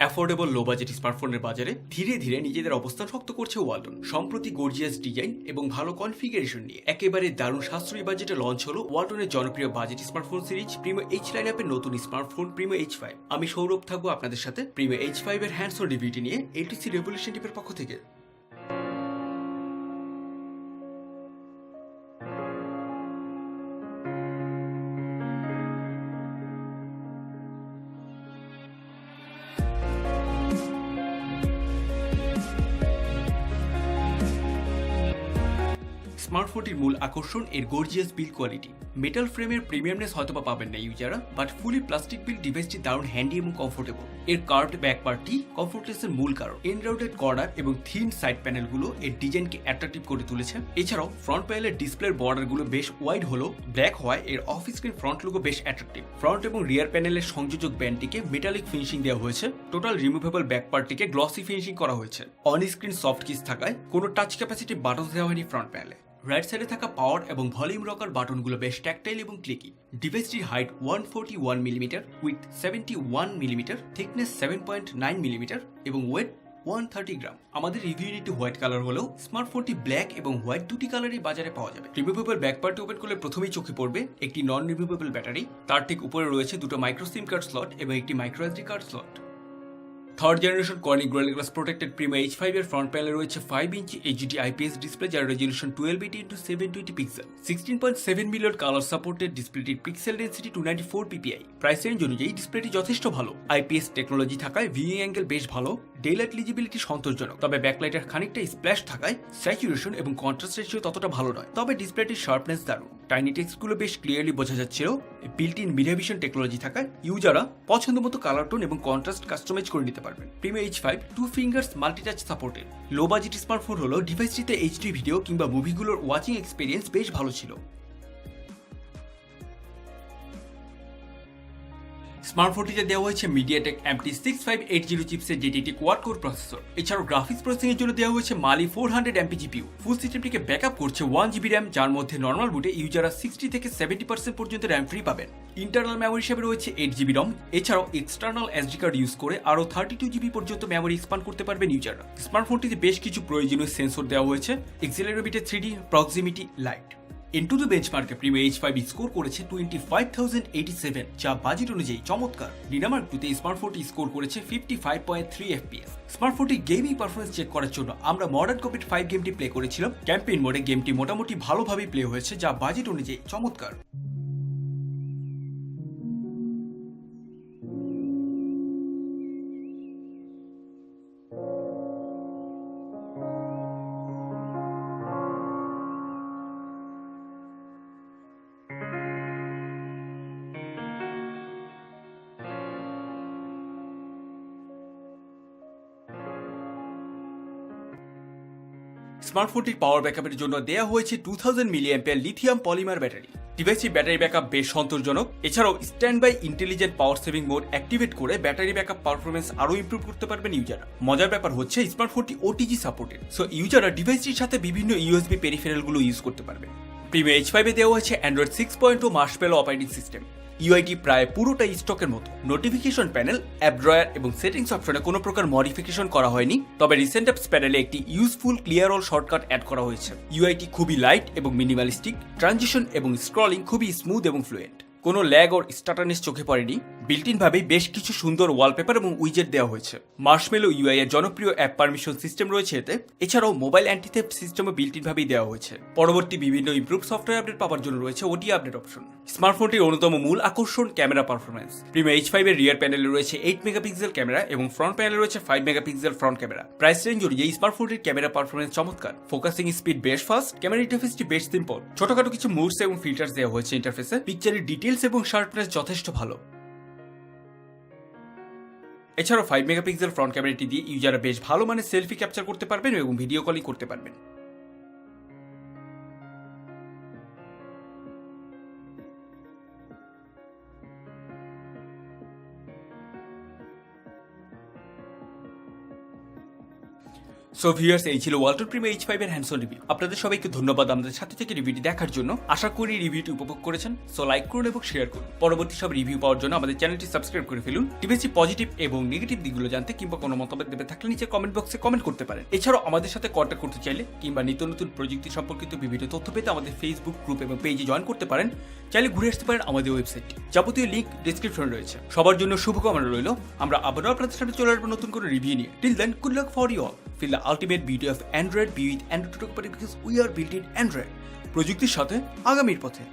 Affordable low budget স্মার্টফোনের বাজারে ধীরে ধীরে নিজেদের অবস্থান শক্ত করছে ওয়ালটন সম্প্রতি গর্জিয়াস ডিজাইন এবং ভালো কনফিগারেশন নিয়ে একেবারে দারুণ সাশ্রয়ী বাজেটে লঞ্চ হলো ওয়ালটনের জনপ্রিয় budget smartphone series Primo H line অ্যাপের নতুন স্মার্টফোন প্রিমো এইচ ফাইভ আমি সৌরভ থাকব আপনাদের সাথে প্রিমো এইচ ফাইভ এর হ্যান্ডসোন রিভিউটি নিয়ে এলটিসি রেভলিউশন টিপের পক্ষ থেকে। স্মার্টফোনটির মূল আকর্ষণ এর গর্জিয়াস বিল কোয়ালিটি মেটাল ফ্রেমের প্রিমিয়ামনেস হয়তো বা পাবেন না ইউজাররা বাট ফুলি প্লাস্টিক বিল ডিভাইসটি দারুণ হ্যান্ডি এবং কমফোর্টেবল এর কার্ভড ব্যাক পার্টটি কমফোর্টনেসের মূল কারণ। এনরাউটেড কর্নার এবং থিন সাইড প্যানেলগুলো এর ডিজাইনকে অ্যাট্রাকটিভ করে তুলেছে। এছাড়াও ফ্রন্ট প্যানেলের ডিসপ্লের বর্ডারগুলো বেশ ওয়াইড হলেও ব্ল্যাক হওয়ায় এর অফ স্ক্রিন ফ্রন্ট লুকও বেশ অ্যাট্রাকটিভ ফ্রন্ট এবং রিয়ার প্যানেলের সংযোজক ব্যান্ডটিকে মেটালিক ফিনিশিং দেওয়া হয়েছে। টোটাল রিমুভেবল ব্যাক পার্টটিকে গ্লসি ফিনিশিং করা হয়েছে। অন স্ক্রিন সফট কিস থাকায় কোনো টাচ ক্যাপাসিটি বাটন দেওয়া হয়নি ফ্রন্ট প্যানেলে রাইট সাইডে থাকা পাওয়ার এবং ভলিউম রকার বাটনগুলো বেশ ট্যাকটাইল এবং clicky ডিভাইসটির height one forty one millimetre with seventy one millimetre thickness seven point nine millimetre এবং ওয়েট ওয়ান থার্টি গ্রাম আমাদের রিভিউ হোয়াইট কালার হলেও স্মার্টফোনটি ব্ল্যাক এবং হোয়াইট দুটি কালারই বাজারে পাওয়া যাবে। রিমুভেবল ব্যাক পার্টি ওপেন করলে প্রথমেই চোখে পড়বে একটি নন রিমুভেবল ব্যাটারি তার ঠিক উপরে রয়েছে দুটো মাইক্রো সিম কার্ড স্লট এবং একটি micro SD card slot third generation Corning gold glass protected premier H five এর ফ্রন্ট প্যানেলে রয়েছে five inch HD IPS display যার resolution twelve eighty into seven twenty pixel sixteen point seven million colour supported ডিসপ্লেটির pixel density two ninety four PPI price range অনুযায়ী ডিসপ্লেটি যথেষ্ট ভালো। IPS technology থাকায় view angle বেশ ভালো। ডে লাইট লিজিবিলিটি সন্তোষজনক। তবে ব্যাকলাইটের খানিকটা স্প্ল্যাশ থাকায় স্যাচুরেশন এবং কন্ট্রাস্ট রেশিও ততটা ভালো নয়। তবে ডিসপ্লেটির শার্পনেস দারুণ। টাইনি টেক্সটগুলো বেশ ক্লিয়ারলি বোঝা যাচ্ছিল। Built in media vision technology থাকায় ইউজাররা পছন্দ মতো কালার টোন এবং কন্ট্রাস্ট কাস্টমাইজ করে নিতে পারবেন। Premier H five two fingers multitouch supported low budget smartphone হলো ডিভাইসটিতে এইচডি ভিডিও কিংবা মুভিগুলোর ওয়াচিং এক্সপিরিয়েন্স বেশ ভালো ছিল। স্মার্টফোনটিতে দেওয়া হয়েছে MediaTek MT six five eight zero চিপসের যেটি একটি কোয়াড কোর প্রসেসর এছাড়াও গ্রাফিক্স প্রসেসিং এর জন্য দেওয়া হয়েছে Mali four hundred MP GPU full সিস্টেমটিকে ব্যাকআপ করছে ওয়ান জিবি র্যাম যার মধ্যে নর্মাল বুটে ইউজাররা সিক্সটি থেকে সেভেন্টি পার্সেন্ট পর্যন্ত র্যাম ফ্রি পাবেন। ইন্টারনাল মেমোরি হিসেবে রয়েছে এইট জিবি রম এছাড়াও এক্সটার্নাল এসডি কার্ড ইউজ করে আরও থার্টি টু জিবি পর্যন্ত মেমোরি এক্সপান্ড করতে পারবেন ইউজাররা স্মার্টফোনটিতে বেশ কিছু প্রয়োজনীয় সেন্সর দেওয়া হয়েছে। Accelerometer three D proximity light into the বেঞ্চমার্কে premier H five score করেছে twenty five thousand eighty seven যা বাজেট অনুযায়ী চমৎকার। ডিনামার্ক টুতে স্মার্টফোনটি স্কোর করেছে fifty five point three FPS স্মার্টফোনটি gaming performance check করার জন্য আমরা মডার্ন কপিট ফাইভ গেমটি প্লে করেছিলাম। ক্যাম্পেইন মোডে গেমটি মোটামুটি ভালোভাবেই প্লে হয়েছে, যা বাজেট অনুযায়ী চমৎকার। স্মার্টফোনটির পাওয়ার ব্যাকআপের জন্য দেওয়া হয়েছে two thousand milliampere lithium polymer battery ডিভাইসটির battery backup বেশ সন্তোষজনক। এছাড়াও stand by intelligent power saving mode activate করে ব্যাটারি ব্যাকআপ পারফরমেন্স আরও ইমপ্রুভ করতে পারবেন ইউজাররা মজার ব্যাপার হচ্ছে স্মার্টফোনটি ওটিজি সাপোর্টেড সো ইউজাররা ডিভাইসটির সাথে বিভিন্ন ইউএসবি পেরিফেরালগুলো ইউজ করতে পারবেন প্রিমিয়ার এইচ ফাইভে দেওয়া হয়েছে Android six point oh marshmallow operating system ইউআইটি প্রায় পুরোটাই স্টকের মতো। নোটিফিকেশন প্যানেল অ্যাপ ড্রয়ার এবং সেটিংস অপশনে কোনো প্রকার মডিফিকেশন করা হয়নি, তবে রিসেন্ট অ্যাপস প্যানেলে একটি useful clear all shortcut add করা হয়েছে। ইউআইটি খুবই লাইট এবং মিনিমালিস্টিক ট্রানজিশন এবং স্ক্রলিং খুবই স্মুথ এবং ফ্লুয়েন্ট কোনো ল্যাগ ওর স্টাটানেস চোখে পড়েনি। বিল্ট ভাবেই বেশ কিছু সুন্দর ওয়ালপেপার এবং উইজেট দেওয়া হয়েছে। মার্শমেলো ইউআই এর জনপ্রিয় অ্যাপ পারমিশন সিস্টেম রয়েছে এতে। এছাড়াও মোবাইল অ্যান্টিথেপ্ট সিস্টেমও বিল্ট ভাবেই দেওয়া হয়েছে। পরবর্তী বিভিন্ন ইমপ্রুভ সফটওয়্যার আপডেট পাওয়ার জন্য রয়েছে ওটি আপডেট অপশন স্মার্টফোনটির অন্যতম মূল আকর্ষণ camera performance premier H five এর রিয়ার প্যানেলে রয়েছে এইট মেগাপিক্সেল ক্যামেরা এবং ফ্রন্ট প্যানেলে রয়েছে five megapixel front camera price range অনুযায়ী স্মার্টফোনটির ক্যামেরা পারফরমেন্স চমৎকার। ফোকাসিং স্পিড বেশ ফাস্ট ক্যামেরা ইন্টারফেসটি বেশ সিম্পল ছোটখাটো কিছু মুডস এবং ফিল্টার্স দেওয়া হয়েছে ইন্টারফেসে পিকচারের ডিটেলস এবং শার্পনেস যথেষ্ট ভালো। এছাড়াও ফাইভ মেগাপিক্সেল ফ্রন্ট ক্যামেরাটি দিয়ে ইউজাররা বেশ ভালো মানে সেলফি ক্যাপচার করতে পারবেন এবং ভিডিও কলিং করতে পারবেন। সো ভিউয়ার্স এই ছিল ওয়াল্টার প্রিম এইচ ফাইভ এর হ্যান্ডসন রিভিউ আপনাদের সবাইকে ধন্যবাদ আমাদের সাথে থেকে রিভিউটি দেখার জন্য। আশা করি রিভিউটি উপভোগ করেছেন। সো লাইক করুন এবং শেয়ার করুন। পরবর্তী সব রিভিউ পাওয়ার জন্য আমাদের চ্যানেলটি সাবস্ক্রাইব করে ফেলুন। টিভিসি পজিটিভ এবং নেগেটিভ দিকগুলো জানতে কিংবা কোনো মতামত দেবে থাকলে নিচে কমেন্ট বক্সে কমেন্ট করতে পারেন। এছাড়াও আমাদের সাথে কন্ট্যাক্ট করতে চাইলে কিংবা নিত্য নতুন প্রযুক্তি সম্পর্কিত বিভিন্ন তথ্য পেতে আমাদের ফেসবুক গ্রুপ এবং পেজে জয়েন করতে পারেন। চাইলে ঘুরে আসতে পারেন আমাদের ওয়েবসাইটটি যাবতীয় লিঙ্ক ডিসক্রিপশনে রয়েছে। সবার জন্য শুভকামনা রইল। আমরা আবারও আপনাদের সাথে চলে আসব নতুন করে রিভিউ নিয়ে। Till then good luck for you all feel the ultimate beauty of Android be with Android we are build in প্রযুক্তির সাথে আগামীর পথে।